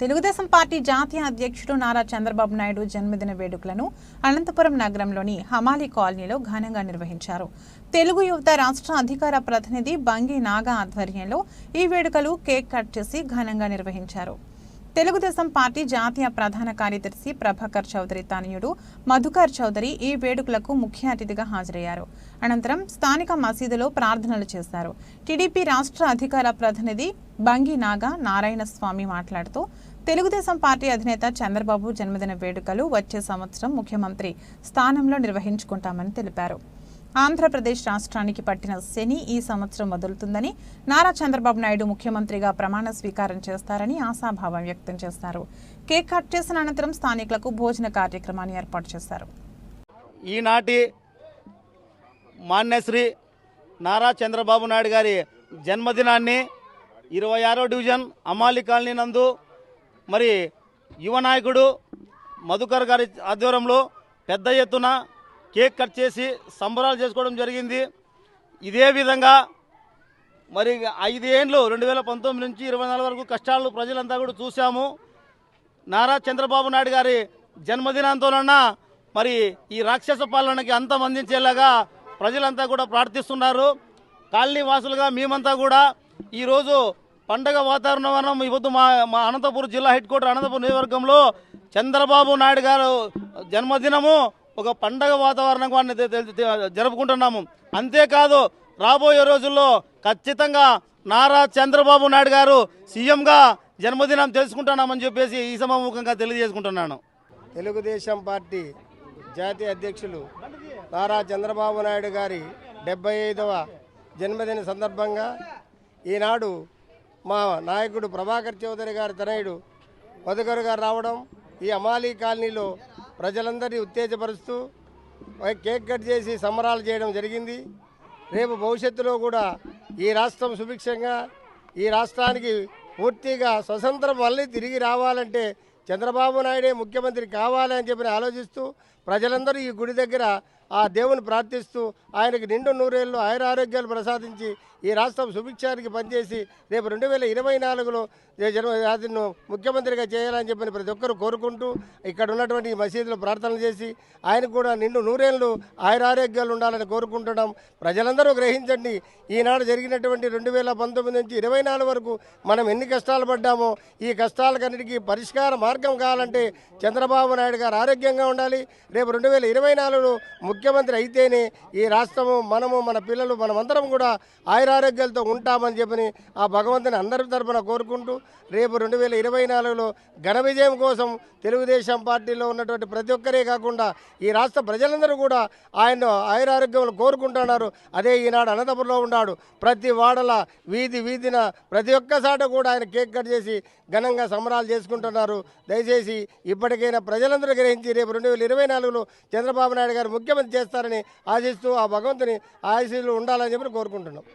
Telugu Desam party జాతీయ అధ్యక్షుడు నారా చంద్రబాబు నాయుడు జన్మదిన వేడుకలను అనంతపురం నగరంలోని హమాలి కాలనీలో ఘనంగా నిర్వహించారు. తెలుగు యువత రాష్ట్ర అధికార ప్రతినిధి బంగి నాగా ఆధ్వర్యంలో ఈ వేడుకలు కేక్ కట్ చేసి ఘనంగా నిర్వహించారు. తెలుగుదేశం పార్టీ జాతీయ ప్రధాన కార్యదర్శి ప్రభాకర్ చౌదరి తనయుడు మధుకర్ చౌదరి ఈ వేడుకలకు ముఖ్య అతిథిగా హాజరయ్యారు. అనంతరం స్థానిక మసీదులో ప్రార్థనలు చేశారు. టీడీపీ రాష్ట్ర అధికార ప్రతినిధి బంగి నాగా నారాయణ స్వామి మాట్లాడుతూ తెలుగుదేశం పార్టీ అధినేత చంద్రబాబు జన్మదిన వేడుకలు వచ్చే సంవత్సరం ముఖ్యమంత్రి స్థానంలో నిర్వహించుకుంటామని తెలిపారు. ఆంధ్రప్రదేశ్ రాష్ట్రానికి పట్టిన శని ఈ సంవత్సరం వదులుతుందని నారా చంద్రబాబు నాయుడు ముఖ్యమంత్రిగా ప్రమాణ స్వీకారం చేస్తారని ఆశాభావం వ్యక్తం చేశారు కేక్ కట్ చేసిన అనంతరం స్థానికులకు భోజన కార్యక్రమాన్ని ఏర్పాటు చేశారు. ఈనాటి మాన్యశ్రీ నారా చంద్రబాబు నాయుడు గారి జన్మదినాన్ని ఇరవై ఆరో డివిజన్ అమాలి కాలనీ నందు మరి యువ నాయకుడు మధుకర్ గారి ఆధ్వర్యంలో పెద్ద ఎత్తున కేక్ కట్ చేసి సంబరాలు చేసుకోవడం జరిగింది. ఇదే విధంగా మరి ఐదేండ్లు రెండు వేల పంతొమ్మిది నుంచి ఇరవై నాలుగు వరకు కష్టాలు ప్రజలంతా కూడా చూసాము నారా చంద్రబాబు నాయుడు గారి జన్మదినాంతోనన్న మరి ఈ రాక్షస పాలనకి అంతం అందించేలాగా ప్రజలంతా కూడా ప్రార్థిస్తున్నారు. కాలనీ వాసులుగా మేమంతా కూడా ఈరోజు పండగ వాతావరణం ఇవ్వద్దు. మా మా అనంతపురం జిల్లా హెడ్ క్వార్టర్ అనంతపురం నియోజకవర్గంలో చంద్రబాబు నాయుడు గారు జన్మదినము ఒక పండగ వాతావరణం జరుపుకుంటున్నాము. అంతేకాదు రాబోయే రోజుల్లో ఖచ్చితంగా నారా చంద్రబాబు నాయుడు గారు సీఎంగా జన్మదినం తెలుసుకుంటున్నామని చెప్పేసి ఈ సభాముఖంగా తెలియజేసుకుంటున్నాను. తెలుగుదేశం పార్టీ జాతీయ అధ్యక్షులు నారా చంద్రబాబు నాయుడు గారి డెబ్బై ఐదవ జన్మదిన సందర్భంగా ఈనాడు మా నాయకుడు ప్రభాకర్ చౌదరి గారి తనయుడు మధుకర్ గారు రావడం ఈ అమాలీ కాలనీలో ప్రజలందరినీ ఉత్తేజపరుస్తూ కేక్ కట్ చేసి సంబరాలు చేయడం జరిగింది. రేపు భవిష్యత్తులో కూడా ఈ రాష్ట్రం సుభిక్షంగా ఈ రాష్ట్రానికి పూర్తిగా స్వతంత్రం మళ్ళీ తిరిగి రావాలంటే చంద్రబాబు నాయుడే ముఖ్యమంత్రి కావాలి అని చెప్పి ఆలోచిస్తూ ప్రజలందరూ ఈ గుడి దగ్గర ఆ దేవుని ప్రార్థిస్తూ ఆయనకు నిండు నూరేళ్ళు ఆయుర ఆరోగ్యాలు ప్రసాదించి ఈ రాష్ట్రం సుభిక్షానికి పనిచేసి రేపు రెండు వేల ఇరవై నాలుగులో జన్మ అతను ముఖ్యమంత్రిగా చేయాలని చెప్పని ప్రతి ఒక్కరు కోరుకుంటూ ఇక్కడ ఉన్నటువంటి మసీదులో ప్రార్థనలు చేసి ఆయనకు కూడా నిండు నూరేళ్ళు ఆయుర ఆరోగ్యాలు ఉండాలని కోరుకుంటున్నాం. ప్రజలందరూ గ్రహించండి. ఈనాడు జరిగినటువంటి రెండు వేల పంతొమ్మిది నుంచి ఇరవై నాలుగు వరకు మనం ఎన్ని కష్టాలు పడ్డామో ఈ కష్టాలకన్నిటికీ పరిష్కార మార్గం కావాలంటే చంద్రబాబు నాయుడు గారు ఆరోగ్యంగా ఉండాలి. రేపు రెండు వేల ఇరవై నాలుగులో ముఖ్యమంత్రి అయితేనే ఈ రాష్ట్రము మనము మన పిల్లలు మనమందరం కూడా ఆయురారోగ్యాలతో ఉంటామని చెప్పని ఆ భగవంతుని అందరి తరపున కోరుకుంటూ రేపు రెండు వేల ఇరవై నాలుగులో ఘన విజయం కోసం తెలుగుదేశం పార్టీలో ఉన్నటువంటి ప్రతి ఒక్కరే కాకుండా ఈ రాష్ట్ర ప్రజలందరూ కూడా ఆయన ఆయురారోగ్యములు కోరుకుంటున్నారు. అదే ఈనాడు అనంతపురంలో ఉన్నాడు. ప్రతి వాడల వీధి వీధిన ప్రతి ఒక్కసాట కూడా ఆయన కేక్ కట్ చేసి ఘనంగా సంబరాలు చేసుకుంటున్నారు. దయచేసి ఇప్పటికైనా ప్రజలందరూ గ్రహించి రేపు రెండు వేల ఇరవై నాలుగులో చంద్రబాబు నాయుడు గారు ముఖ్యమంత్రి చేస్తారని ఆశిస్తూ ఆ భగవంతుని ఆశీస్సులు ఉండాలని చెప్పి కోరుకుంటున్నాం.